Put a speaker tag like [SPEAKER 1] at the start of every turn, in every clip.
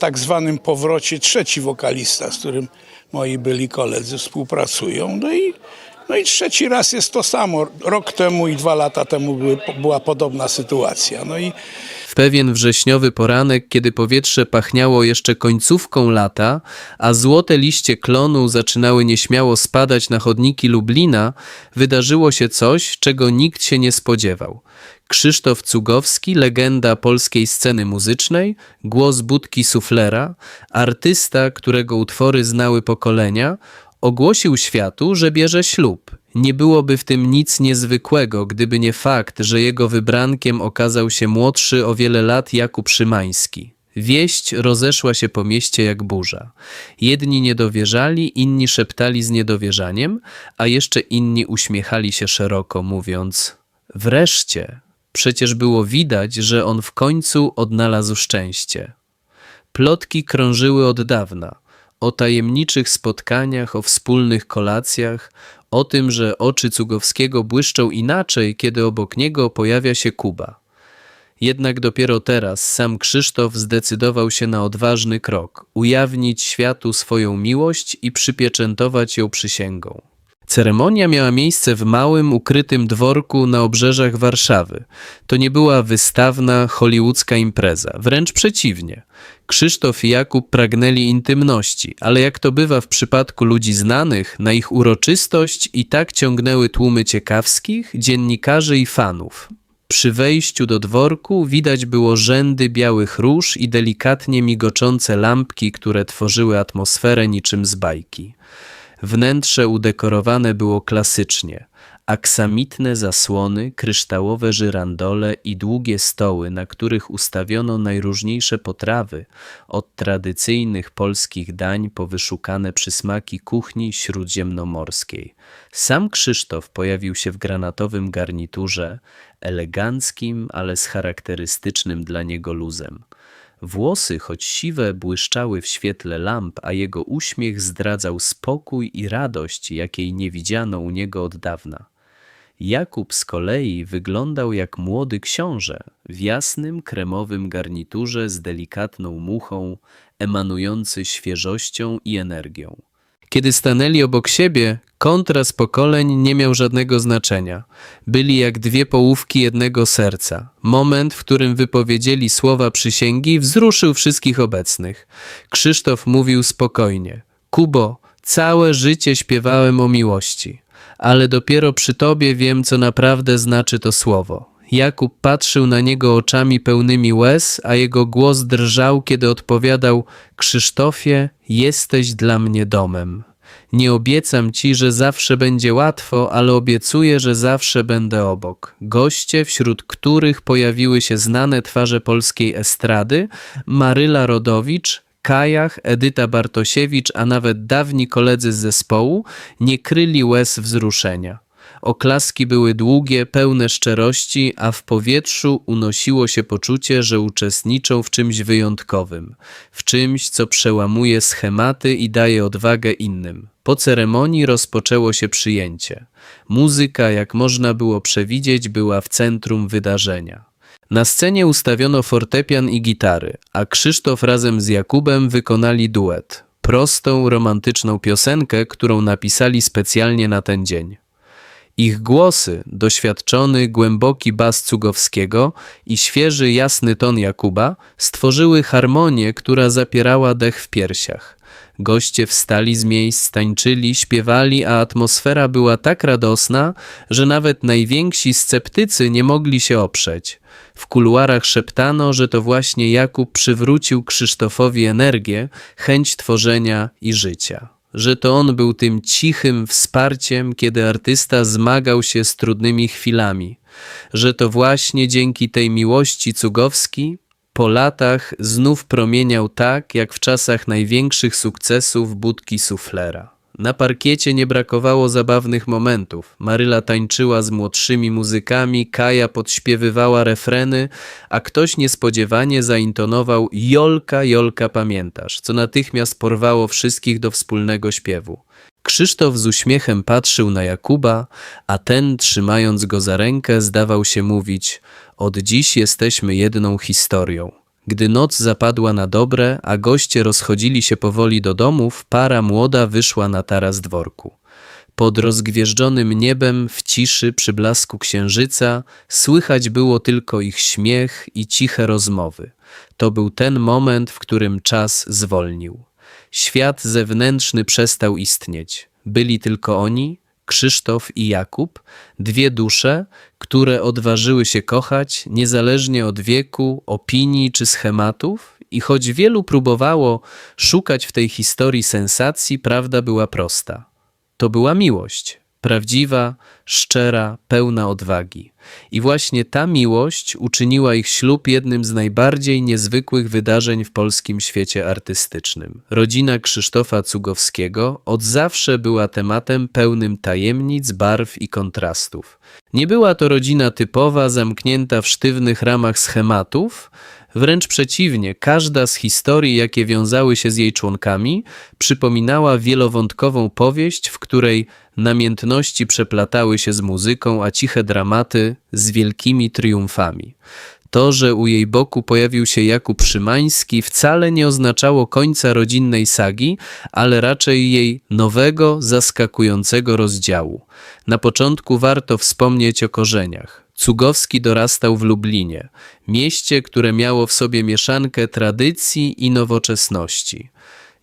[SPEAKER 1] tak zwanym powrocie trzeci wokalista, z którym moi byli koledzy współpracują. No i, no i trzeci raz jest to samo. Rok temu i dwa lata temu były, była podobna sytuacja. No i
[SPEAKER 2] W pewien wrześniowy poranek, kiedy powietrze pachniało jeszcze końcówką lata, a złote liście klonu zaczynały nieśmiało spadać na chodniki Lublina, wydarzyło się coś, czego nikt się nie spodziewał. Krzysztof Cugowski, legenda polskiej sceny muzycznej, głos budki suflera, artysta, którego utwory znały pokolenia, ogłosił światu, że bierze ślub. Nie byłoby w tym nic niezwykłego, gdyby nie fakt, że jego wybrankiem okazał się młodszy o wiele lat Jakub Szymański. Wieść rozeszła się po mieście jak burza. Jedni nie dowierzali, inni szeptali z niedowierzaniem, a jeszcze inni uśmiechali się szeroko, mówiąc: Wreszcie, przecież było widać, że on w końcu odnalazł szczęście. Plotki krążyły od dawna o tajemniczych spotkaniach, o wspólnych kolacjach, o tym, że oczy Cugowskiego błyszczą inaczej, kiedy obok niego pojawia się Kuba. Jednak dopiero teraz sam Krzysztof zdecydował się na odważny krok ujawnić światu swoją miłość i przypieczętować ją przysięgą. Ceremonia miała miejsce w małym, ukrytym dworku na obrzeżach Warszawy. To nie była wystawna, hollywoodzka impreza, wręcz przeciwnie. Krzysztof i Jakub pragnęli intymności, ale jak to bywa w przypadku ludzi znanych, na ich uroczystość i tak ciągnęły tłumy ciekawskich, dziennikarzy i fanów. Przy wejściu do dworku widać było rzędy białych róż i delikatnie migoczące lampki, które tworzyły atmosferę niczym z bajki. Wnętrze udekorowane było klasycznie. Aksamitne zasłony, kryształowe żyrandole i długie stoły, na których ustawiono najróżniejsze potrawy, od tradycyjnych polskich dań po wyszukane przysmaki kuchni śródziemnomorskiej. Sam Krzysztof pojawił się w granatowym garniturze, eleganckim, ale z charakterystycznym dla niego luzem. Włosy, choć siwe, błyszczały w świetle lamp, a jego uśmiech zdradzał spokój i radość, jakiej nie widziano u niego od dawna. Jakub z kolei wyglądał jak młody książę w jasnym, kremowym garniturze z delikatną muchą, emanujący świeżością i energią. Kiedy stanęli obok siebie, kontrast pokoleń nie miał żadnego znaczenia. Byli jak dwie połówki jednego serca. Moment, w którym wypowiedzieli słowa przysięgi, wzruszył wszystkich obecnych. Krzysztof mówił spokojnie: Kubo, całe życie śpiewałem o miłości, ale dopiero przy tobie wiem, co naprawdę znaczy to słowo. Jakub patrzył na niego oczami pełnymi łez, a jego głos drżał, kiedy odpowiadał: Krzysztofie, jesteś dla mnie domem. Nie obiecam ci, że zawsze będzie łatwo, ale obiecuję, że zawsze będę obok. Goście, wśród których pojawiły się znane twarze polskiej estrady, Maryla Rodowicz, Kajach, Edyta Bartosiewicz, a nawet dawni koledzy z zespołu, nie kryli łez wzruszenia. Oklaski były długie, pełne szczerości, a w powietrzu unosiło się poczucie, że uczestniczą w czymś wyjątkowym, w czymś, co przełamuje schematy i daje odwagę innym. Po ceremonii rozpoczęło się przyjęcie. Muzyka, jak można było przewidzieć, była w centrum wydarzenia. Na scenie ustawiono fortepian i gitary, a Krzysztof razem z Jakubem wykonali duet. Prostą, romantyczną piosenkę, którą napisali specjalnie na ten dzień. Ich głosy, doświadczony, głęboki bas Cugowskiego i świeży, jasny ton Jakuba stworzyły harmonię, która zapierała dech w piersiach. Goście wstali z miejsc, tańczyli, śpiewali, a atmosfera była tak radosna, że nawet najwięksi sceptycy nie mogli się oprzeć. W kuluarach szeptano, że to właśnie Jakub przywrócił Krzysztofowi energię, chęć tworzenia i życia że to on był tym cichym wsparciem, kiedy artysta zmagał się z trudnymi chwilami, że to właśnie dzięki tej miłości Cugowski po latach znów promieniał tak, jak w czasach największych sukcesów budki suflera. Na parkiecie nie brakowało zabawnych momentów. Maryla tańczyła z młodszymi muzykami, Kaja podśpiewywała refreny, a ktoś niespodziewanie zaintonował Jolka, Jolka pamiętasz, co natychmiast porwało wszystkich do wspólnego śpiewu. Krzysztof z uśmiechem patrzył na Jakuba, a ten, trzymając go za rękę, zdawał się mówić: Od dziś jesteśmy jedną historią. Gdy noc zapadła na dobre, a goście rozchodzili się powoli do domów, para młoda wyszła na taras dworku. Pod rozgwieżdżonym niebem, w ciszy przy blasku księżyca, słychać było tylko ich śmiech i ciche rozmowy. To był ten moment, w którym czas zwolnił. Świat zewnętrzny przestał istnieć. Byli tylko oni, Krzysztof i Jakub, dwie dusze, które odważyły się kochać niezależnie od wieku, opinii czy schematów, i choć wielu próbowało szukać w tej historii sensacji, prawda była prosta. To była miłość, prawdziwa, szczera, pełna odwagi. I właśnie ta miłość uczyniła ich ślub jednym z najbardziej niezwykłych wydarzeń w polskim świecie artystycznym. Rodzina Krzysztofa Cugowskiego od zawsze była tematem pełnym tajemnic, barw i kontrastów. Nie była to rodzina typowa, zamknięta w sztywnych ramach schematów, Wręcz przeciwnie, każda z historii, jakie wiązały się z jej członkami, przypominała wielowątkową powieść, w której namiętności przeplatały się z muzyką, a ciche dramaty z wielkimi triumfami. To, że u jej boku pojawił się Jakub Szymański, wcale nie oznaczało końca rodzinnej sagi, ale raczej jej nowego, zaskakującego rozdziału. Na początku warto wspomnieć o korzeniach. Cugowski dorastał w Lublinie, mieście, które miało w sobie mieszankę tradycji i nowoczesności.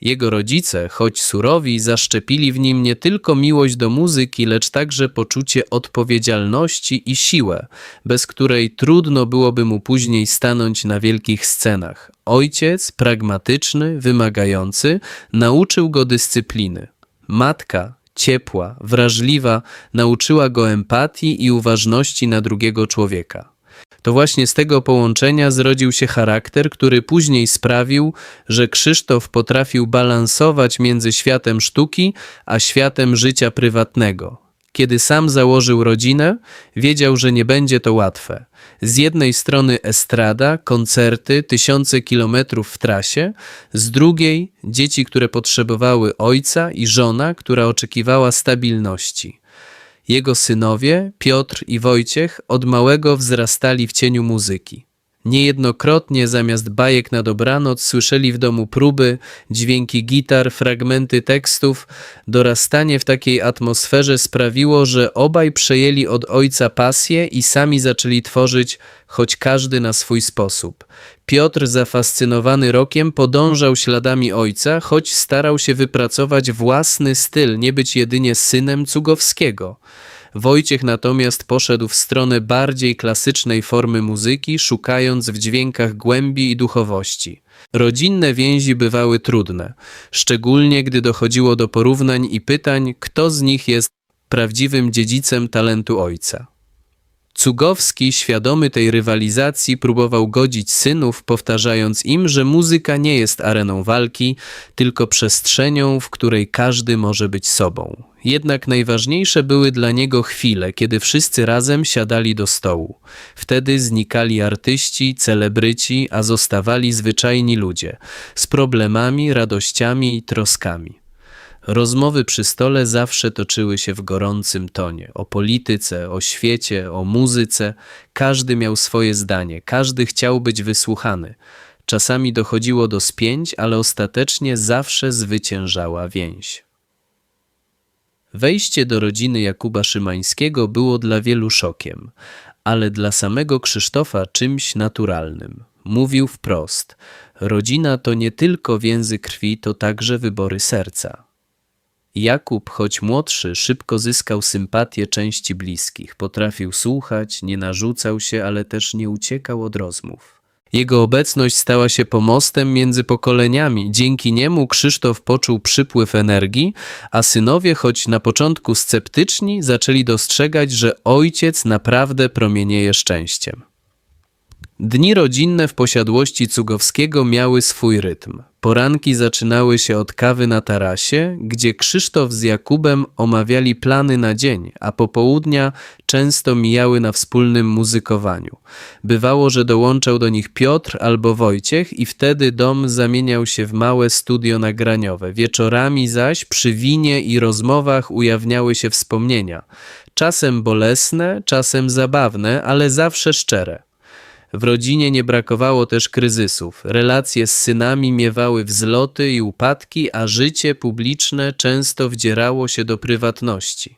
[SPEAKER 2] Jego rodzice, choć surowi, zaszczepili w nim nie tylko miłość do muzyki, lecz także poczucie odpowiedzialności i siłę, bez której trudno byłoby mu później stanąć na wielkich scenach. Ojciec, pragmatyczny, wymagający, nauczył go dyscypliny. Matka, ciepła, wrażliwa, nauczyła go empatii i uważności na drugiego człowieka. To właśnie z tego połączenia zrodził się charakter, który później sprawił, że Krzysztof potrafił balansować między światem sztuki a światem życia prywatnego. Kiedy sam założył rodzinę, wiedział, że nie będzie to łatwe. Z jednej strony estrada, koncerty, tysiące kilometrów w trasie, z drugiej dzieci, które potrzebowały ojca i żona, która oczekiwała stabilności. Jego synowie, Piotr i Wojciech, od małego wzrastali w cieniu muzyki. Niejednokrotnie zamiast bajek na dobranoc słyszeli w domu próby, dźwięki gitar, fragmenty tekstów. Dorastanie w takiej atmosferze sprawiło, że obaj przejęli od ojca pasję i sami zaczęli tworzyć, choć każdy na swój sposób. Piotr, zafascynowany rokiem, podążał śladami ojca, choć starał się wypracować własny styl, nie być jedynie synem Cugowskiego. Wojciech natomiast poszedł w stronę bardziej klasycznej formy muzyki, szukając w dźwiękach głębi i duchowości. Rodzinne więzi bywały trudne, szczególnie gdy dochodziło do porównań i pytań, kto z nich jest prawdziwym dziedzicem talentu ojca. Cugowski, świadomy tej rywalizacji, próbował godzić synów, powtarzając im, że muzyka nie jest areną walki, tylko przestrzenią, w której każdy może być sobą. Jednak najważniejsze były dla niego chwile, kiedy wszyscy razem siadali do stołu. Wtedy znikali artyści, celebryci, a zostawali zwyczajni ludzie z problemami, radościami i troskami. Rozmowy przy stole zawsze toczyły się w gorącym tonie. O polityce, o świecie, o muzyce. Każdy miał swoje zdanie, każdy chciał być wysłuchany. Czasami dochodziło do spięć, ale ostatecznie zawsze zwyciężała więź. Wejście do rodziny Jakuba Szymańskiego było dla wielu szokiem, ale dla samego Krzysztofa czymś naturalnym. Mówił wprost: Rodzina to nie tylko więzy krwi, to także wybory serca. Jakub, choć młodszy, szybko zyskał sympatię części bliskich. Potrafił słuchać, nie narzucał się, ale też nie uciekał od rozmów. Jego obecność stała się pomostem między pokoleniami. Dzięki niemu Krzysztof poczuł przypływ energii, a synowie, choć na początku sceptyczni, zaczęli dostrzegać, że ojciec naprawdę promienieje szczęściem. Dni rodzinne w posiadłości Cugowskiego miały swój rytm. Poranki zaczynały się od kawy na tarasie, gdzie Krzysztof z Jakubem omawiali plany na dzień, a popołudnia często mijały na wspólnym muzykowaniu. Bywało, że dołączał do nich Piotr albo Wojciech i wtedy dom zamieniał się w małe studio nagraniowe. Wieczorami zaś przy winie i rozmowach ujawniały się wspomnienia. Czasem bolesne, czasem zabawne, ale zawsze szczere. W rodzinie nie brakowało też kryzysów. Relacje z synami miewały wzloty i upadki, a życie publiczne często wdzierało się do prywatności.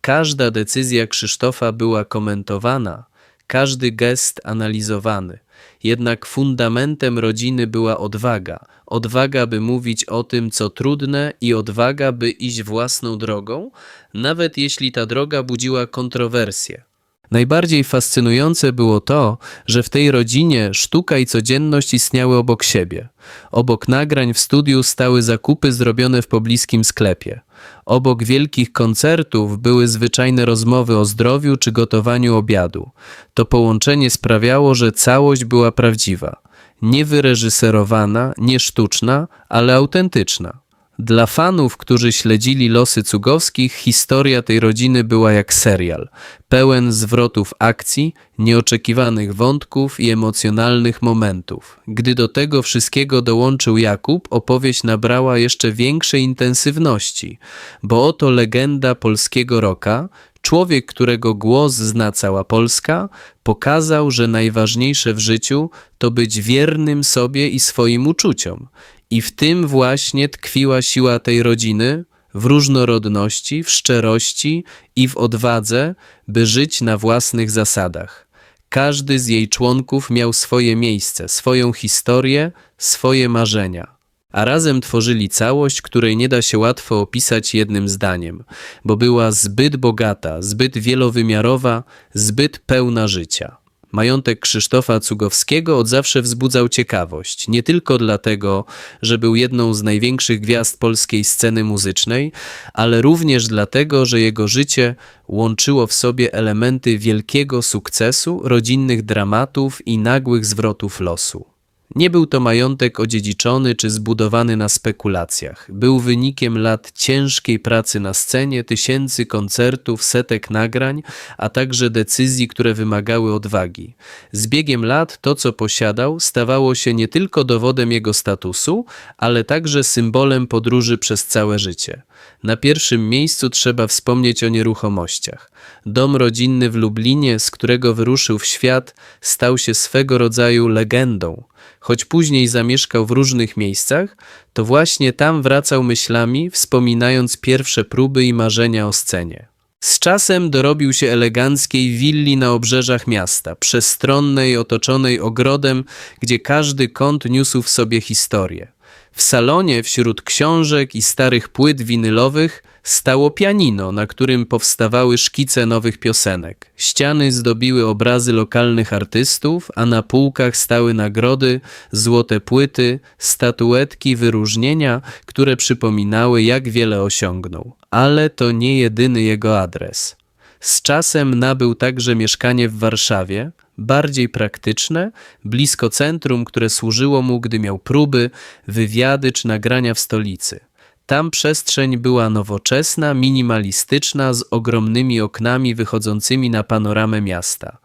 [SPEAKER 2] Każda decyzja Krzysztofa była komentowana, każdy gest analizowany. Jednak fundamentem rodziny była odwaga. Odwaga, by mówić o tym, co trudne, i odwaga, by iść własną drogą, nawet jeśli ta droga budziła kontrowersje. Najbardziej fascynujące było to, że w tej rodzinie sztuka i codzienność istniały obok siebie. Obok nagrań w studiu stały zakupy zrobione w pobliskim sklepie. Obok wielkich koncertów były zwyczajne rozmowy o zdrowiu czy gotowaniu obiadu. To połączenie sprawiało, że całość była prawdziwa. Nie wyreżyserowana, nie sztuczna, ale autentyczna. Dla fanów, którzy śledzili losy Cugowskich, historia tej rodziny była jak serial, pełen zwrotów akcji, nieoczekiwanych wątków i emocjonalnych momentów. Gdy do tego wszystkiego dołączył Jakub, opowieść nabrała jeszcze większej intensywności, bo oto legenda polskiego roka, człowiek, którego głos zna cała Polska, pokazał, że najważniejsze w życiu to być wiernym sobie i swoim uczuciom. I w tym właśnie tkwiła siła tej rodziny, w różnorodności, w szczerości i w odwadze, by żyć na własnych zasadach. Każdy z jej członków miał swoje miejsce, swoją historię, swoje marzenia. A razem tworzyli całość, której nie da się łatwo opisać jednym zdaniem, bo była zbyt bogata, zbyt wielowymiarowa, zbyt pełna życia. Majątek Krzysztofa Cugowskiego od zawsze wzbudzał ciekawość, nie tylko dlatego, że był jedną z największych gwiazd polskiej sceny muzycznej, ale również dlatego, że jego życie łączyło w sobie elementy wielkiego sukcesu, rodzinnych dramatów i nagłych zwrotów losu. Nie był to majątek odziedziczony czy zbudowany na spekulacjach. Był wynikiem lat ciężkiej pracy na scenie, tysięcy koncertów, setek nagrań, a także decyzji, które wymagały odwagi. Z biegiem lat to, co posiadał, stawało się nie tylko dowodem jego statusu, ale także symbolem podróży przez całe życie. Na pierwszym miejscu trzeba wspomnieć o nieruchomościach. Dom rodzinny w Lublinie, z którego wyruszył w świat, stał się swego rodzaju legendą. Choć później zamieszkał w różnych miejscach, to właśnie tam wracał myślami, wspominając pierwsze próby i marzenia o scenie. Z czasem dorobił się eleganckiej willi na obrzeżach miasta, przestronnej, otoczonej ogrodem, gdzie każdy kąt niósł w sobie historię. W salonie wśród książek i starych płyt winylowych stało pianino, na którym powstawały szkice nowych piosenek. Ściany zdobiły obrazy lokalnych artystów, a na półkach stały nagrody, złote płyty, statuetki, wyróżnienia, które przypominały, jak wiele osiągnął. Ale to nie jedyny jego adres. Z czasem nabył także mieszkanie w Warszawie, bardziej praktyczne, blisko centrum, które służyło mu, gdy miał próby, wywiady czy nagrania w stolicy. Tam przestrzeń była nowoczesna, minimalistyczna, z ogromnymi oknami wychodzącymi na panoramę miasta.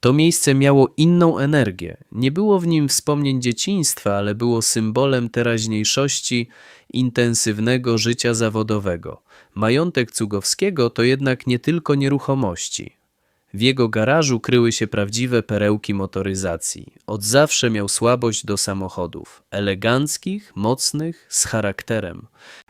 [SPEAKER 2] To miejsce miało inną energię. Nie było w nim wspomnień dzieciństwa, ale było symbolem teraźniejszości, intensywnego życia zawodowego. Majątek Cugowskiego to jednak nie tylko nieruchomości. W jego garażu kryły się prawdziwe perełki motoryzacji. Od zawsze miał słabość do samochodów eleganckich, mocnych, z charakterem.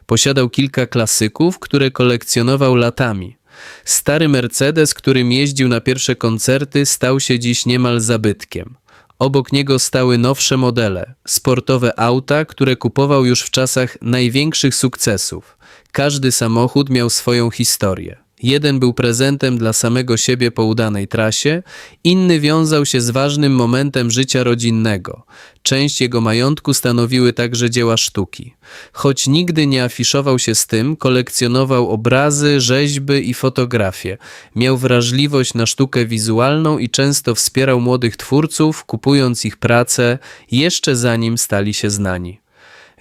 [SPEAKER 2] Posiadał kilka klasyków, które kolekcjonował latami. Stary Mercedes, którym jeździł na pierwsze koncerty, stał się dziś niemal zabytkiem. Obok niego stały nowsze modele, sportowe auta, które kupował już w czasach największych sukcesów. Każdy samochód miał swoją historię. Jeden był prezentem dla samego siebie po udanej trasie, inny wiązał się z ważnym momentem życia rodzinnego. Część jego majątku stanowiły także dzieła sztuki. Choć nigdy nie afiszował się z tym, kolekcjonował obrazy, rzeźby i fotografie. Miał wrażliwość na sztukę wizualną i często wspierał młodych twórców, kupując ich pracę jeszcze zanim stali się znani.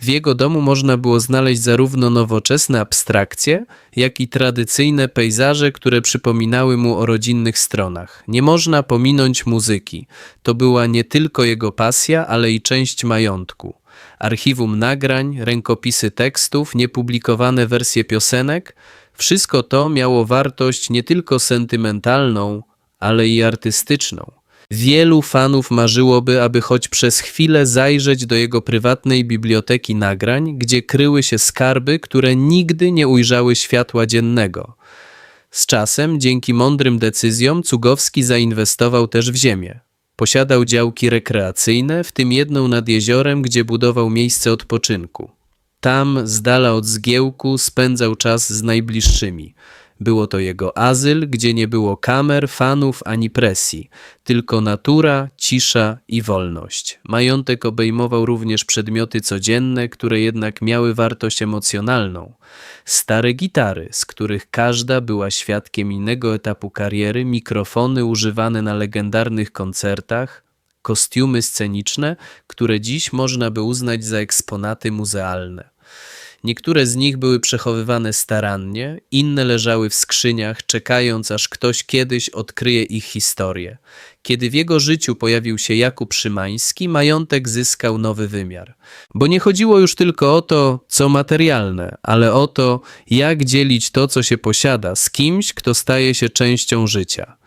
[SPEAKER 2] W jego domu można było znaleźć zarówno nowoczesne abstrakcje, jak i tradycyjne pejzaże, które przypominały mu o rodzinnych stronach. Nie można pominąć muzyki. To była nie tylko jego pasja, ale i część majątku. Archiwum nagrań, rękopisy tekstów, niepublikowane wersje piosenek wszystko to miało wartość nie tylko sentymentalną, ale i artystyczną. Wielu fanów marzyłoby, aby choć przez chwilę zajrzeć do jego prywatnej biblioteki nagrań, gdzie kryły się skarby, które nigdy nie ujrzały światła dziennego. Z czasem, dzięki mądrym decyzjom, Cugowski zainwestował też w ziemię. Posiadał działki rekreacyjne, w tym jedną nad jeziorem, gdzie budował miejsce odpoczynku. Tam, z dala od zgiełku, spędzał czas z najbliższymi. Było to jego azyl, gdzie nie było kamer, fanów ani presji, tylko natura, cisza i wolność. Majątek obejmował również przedmioty codzienne, które jednak miały wartość emocjonalną. Stare gitary, z których każda była świadkiem innego etapu kariery, mikrofony używane na legendarnych koncertach, kostiumy sceniczne, które dziś można by uznać za eksponaty muzealne. Niektóre z nich były przechowywane starannie, inne leżały w skrzyniach, czekając aż ktoś kiedyś odkryje ich historię. Kiedy w jego życiu pojawił się Jakub Szymański, majątek zyskał nowy wymiar. Bo nie chodziło już tylko o to, co materialne, ale o to, jak dzielić to, co się posiada, z kimś, kto staje się częścią życia.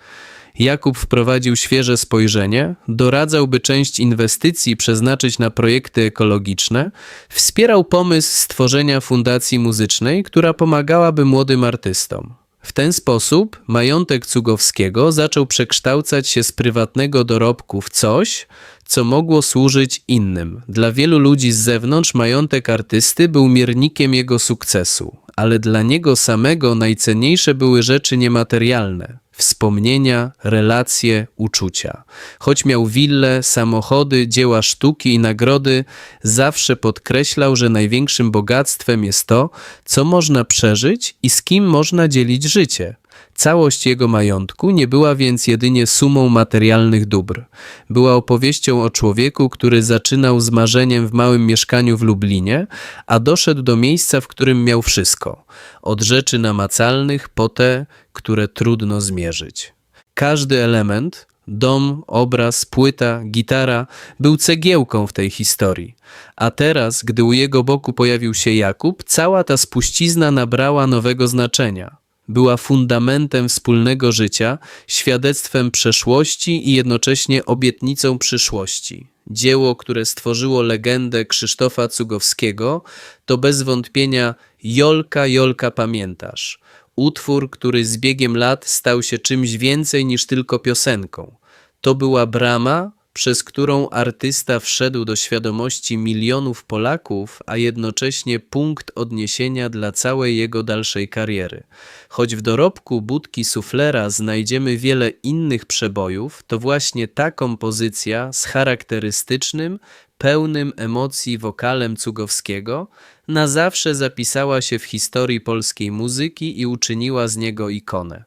[SPEAKER 2] Jakub wprowadził świeże spojrzenie, doradzał, by część inwestycji przeznaczyć na projekty ekologiczne, wspierał pomysł stworzenia fundacji muzycznej, która pomagałaby młodym artystom. W ten sposób majątek Cugowskiego zaczął przekształcać się z prywatnego dorobku w coś, co mogło służyć innym. Dla wielu ludzi z zewnątrz majątek artysty był miernikiem jego sukcesu, ale dla niego samego najcenniejsze były rzeczy niematerialne wspomnienia, relacje, uczucia. Choć miał wille, samochody, dzieła sztuki i nagrody, zawsze podkreślał, że największym bogactwem jest to, co można przeżyć i z kim można dzielić życie. Całość jego majątku nie była więc jedynie sumą materialnych dóbr. Była opowieścią o człowieku, który zaczynał z marzeniem w małym mieszkaniu w Lublinie, a doszedł do miejsca, w którym miał wszystko. Od rzeczy namacalnych po te, które trudno zmierzyć. Każdy element, dom, obraz, płyta, gitara, był cegiełką w tej historii. A teraz, gdy u jego boku pojawił się Jakub, cała ta spuścizna nabrała nowego znaczenia. Była fundamentem wspólnego życia, świadectwem przeszłości i jednocześnie obietnicą przyszłości. Dzieło, które stworzyło legendę Krzysztofa Cugowskiego, to bez wątpienia Jolka, Jolka pamiętasz. Utwór, który z biegiem lat stał się czymś więcej niż tylko piosenką. To była brama, przez którą artysta wszedł do świadomości milionów Polaków, a jednocześnie punkt odniesienia dla całej jego dalszej kariery. Choć w dorobku budki suflera znajdziemy wiele innych przebojów, to właśnie ta kompozycja z charakterystycznym, pełnym emocji wokalem Cugowskiego na zawsze zapisała się w historii polskiej muzyki i uczyniła z niego ikonę.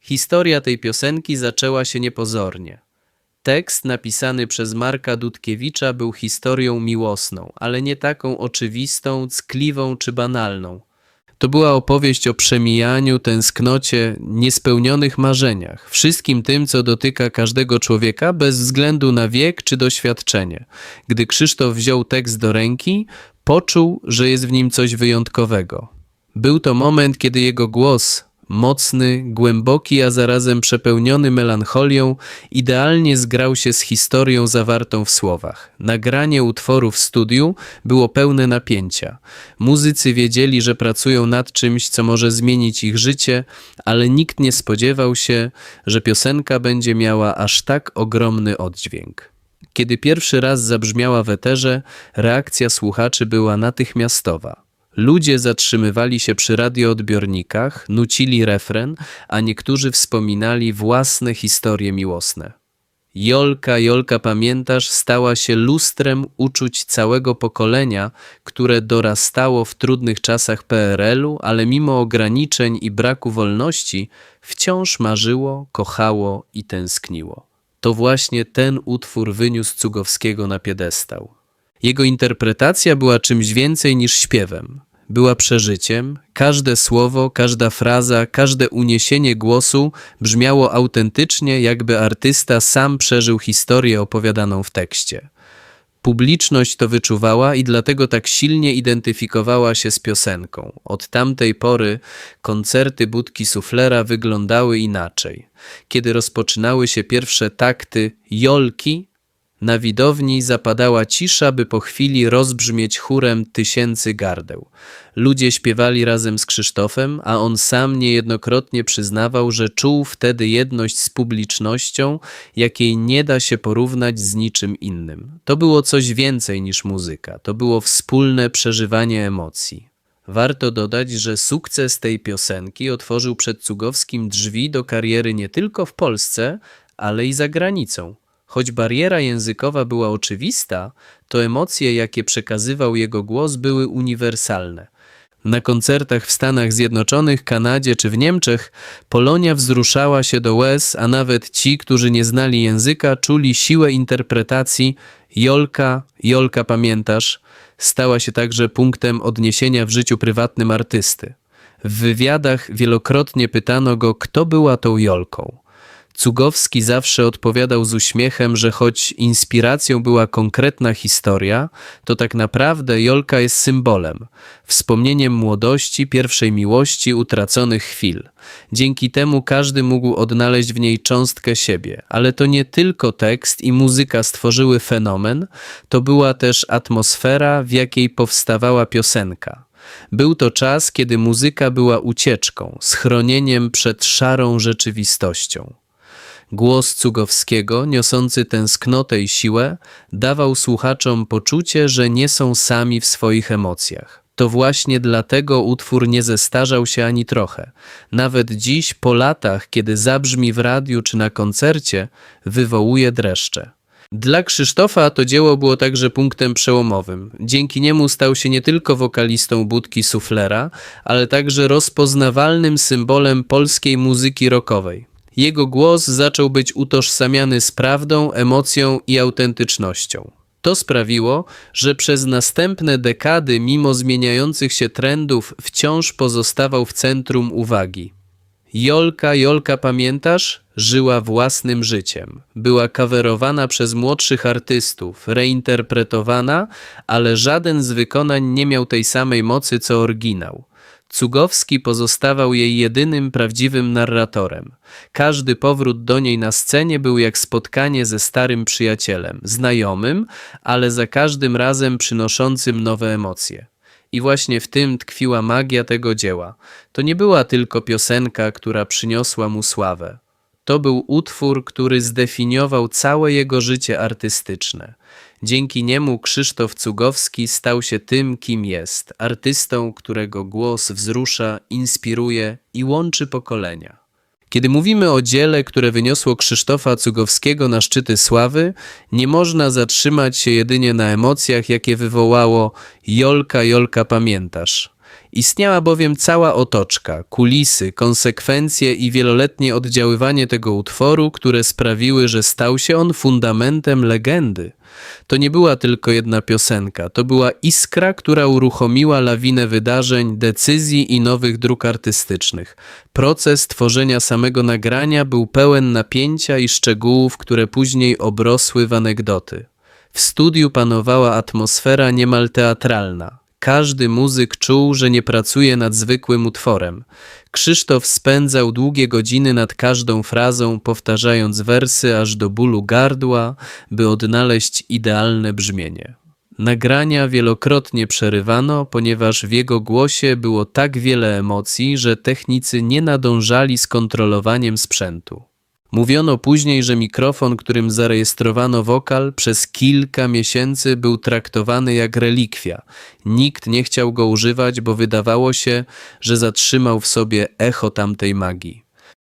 [SPEAKER 2] Historia tej piosenki zaczęła się niepozornie. Tekst napisany przez Marka Dudkiewicza był historią miłosną, ale nie taką oczywistą, ckliwą czy banalną. To była opowieść o przemijaniu, tęsknocie, niespełnionych marzeniach, wszystkim tym, co dotyka każdego człowieka bez względu na wiek czy doświadczenie. Gdy Krzysztof wziął tekst do ręki, poczuł, że jest w nim coś wyjątkowego. Był to moment, kiedy jego głos, mocny, głęboki, a zarazem przepełniony melancholią, idealnie zgrał się z historią zawartą w słowach. Nagranie utworu w studiu było pełne napięcia. Muzycy wiedzieli, że pracują nad czymś, co może zmienić ich życie, ale nikt nie spodziewał się, że piosenka będzie miała aż tak ogromny oddźwięk. Kiedy pierwszy raz zabrzmiała w eterze, reakcja słuchaczy była natychmiastowa. Ludzie zatrzymywali się przy radioodbiornikach, nucili refren, a niektórzy wspominali własne historie miłosne. Jolka, Jolka, pamiętasz, stała się lustrem uczuć całego pokolenia, które dorastało w trudnych czasach PRL-u, ale mimo ograniczeń i braku wolności wciąż marzyło, kochało i tęskniło. To właśnie ten utwór wyniósł Cugowskiego na piedestał. Jego interpretacja była czymś więcej niż śpiewem. Była przeżyciem, każde słowo, każda fraza, każde uniesienie głosu brzmiało autentycznie, jakby artysta sam przeżył historię opowiadaną w tekście. Publiczność to wyczuwała i dlatego tak silnie identyfikowała się z piosenką. Od tamtej pory koncerty budki suflera wyglądały inaczej. Kiedy rozpoczynały się pierwsze takty jolki, na widowni zapadała cisza, by po chwili rozbrzmieć chórem tysięcy gardeł. Ludzie śpiewali razem z Krzysztofem, a on sam niejednokrotnie przyznawał, że czuł wtedy jedność z publicznością, jakiej nie da się porównać z niczym innym. To było coś więcej niż muzyka, to było wspólne przeżywanie emocji. Warto dodać, że sukces tej piosenki otworzył przed Cugowskim drzwi do kariery nie tylko w Polsce, ale i za granicą. Choć bariera językowa była oczywista, to emocje, jakie przekazywał jego głos, były uniwersalne. Na koncertach w Stanach Zjednoczonych, Kanadzie czy w Niemczech Polonia wzruszała się do łez, a nawet ci, którzy nie znali języka, czuli siłę interpretacji Jolka, Jolka pamiętasz, stała się także punktem odniesienia w życiu prywatnym artysty. W wywiadach wielokrotnie pytano go, kto była tą Jolką. Cugowski zawsze odpowiadał z uśmiechem, że choć inspiracją była konkretna historia, to tak naprawdę Jolka jest symbolem, wspomnieniem młodości, pierwszej miłości, utraconych chwil. Dzięki temu każdy mógł odnaleźć w niej cząstkę siebie, ale to nie tylko tekst i muzyka stworzyły fenomen, to była też atmosfera, w jakiej powstawała piosenka. Był to czas, kiedy muzyka była ucieczką, schronieniem przed szarą rzeczywistością. Głos Cugowskiego, niosący tęsknotę i siłę, dawał słuchaczom poczucie, że nie są sami w swoich emocjach. To właśnie dlatego utwór nie zestarzał się ani trochę. Nawet dziś, po latach, kiedy zabrzmi w radiu czy na koncercie, wywołuje dreszcze. Dla Krzysztofa to dzieło było także punktem przełomowym. Dzięki niemu stał się nie tylko wokalistą budki suflera, ale także rozpoznawalnym symbolem polskiej muzyki rockowej. Jego głos zaczął być utożsamiany z prawdą, emocją i autentycznością. To sprawiło, że przez następne dekady, mimo zmieniających się trendów, wciąż pozostawał w centrum uwagi. Jolka, Jolka, pamiętasz? Żyła własnym życiem. Była coverowana przez młodszych artystów, reinterpretowana, ale żaden z wykonań nie miał tej samej mocy co oryginał. Cugowski pozostawał jej jedynym prawdziwym narratorem. Każdy powrót do niej na scenie był jak spotkanie ze starym przyjacielem, znajomym, ale za każdym razem przynoszącym nowe emocje. I właśnie w tym tkwiła magia tego dzieła. To nie była tylko piosenka, która przyniosła mu sławę. To był utwór, który zdefiniował całe jego życie artystyczne. Dzięki niemu Krzysztof Cugowski stał się tym, kim jest artystą, którego głos wzrusza, inspiruje i łączy pokolenia. Kiedy mówimy o dziele, które wyniosło Krzysztofa Cugowskiego na szczyty sławy, nie można zatrzymać się jedynie na emocjach, jakie wywołało Jolka, Jolka, pamiętasz. Istniała bowiem cała otoczka, kulisy, konsekwencje i wieloletnie oddziaływanie tego utworu, które sprawiły, że stał się on fundamentem legendy. To nie była tylko jedna piosenka, to była iskra, która uruchomiła lawinę wydarzeń, decyzji i nowych dróg artystycznych. Proces tworzenia samego nagrania był pełen napięcia i szczegółów, które później obrosły w anegdoty. W studiu panowała atmosfera niemal teatralna. Każdy muzyk czuł, że nie pracuje nad zwykłym utworem. Krzysztof spędzał długie godziny nad każdą frazą, powtarzając wersy aż do bólu gardła, by odnaleźć idealne brzmienie. Nagrania wielokrotnie przerywano, ponieważ w jego głosie było tak wiele emocji, że technicy nie nadążali z kontrolowaniem sprzętu. Mówiono później, że mikrofon, którym zarejestrowano wokal, przez kilka miesięcy był traktowany jak relikwia. Nikt nie chciał go używać, bo wydawało się, że zatrzymał w sobie echo tamtej magii.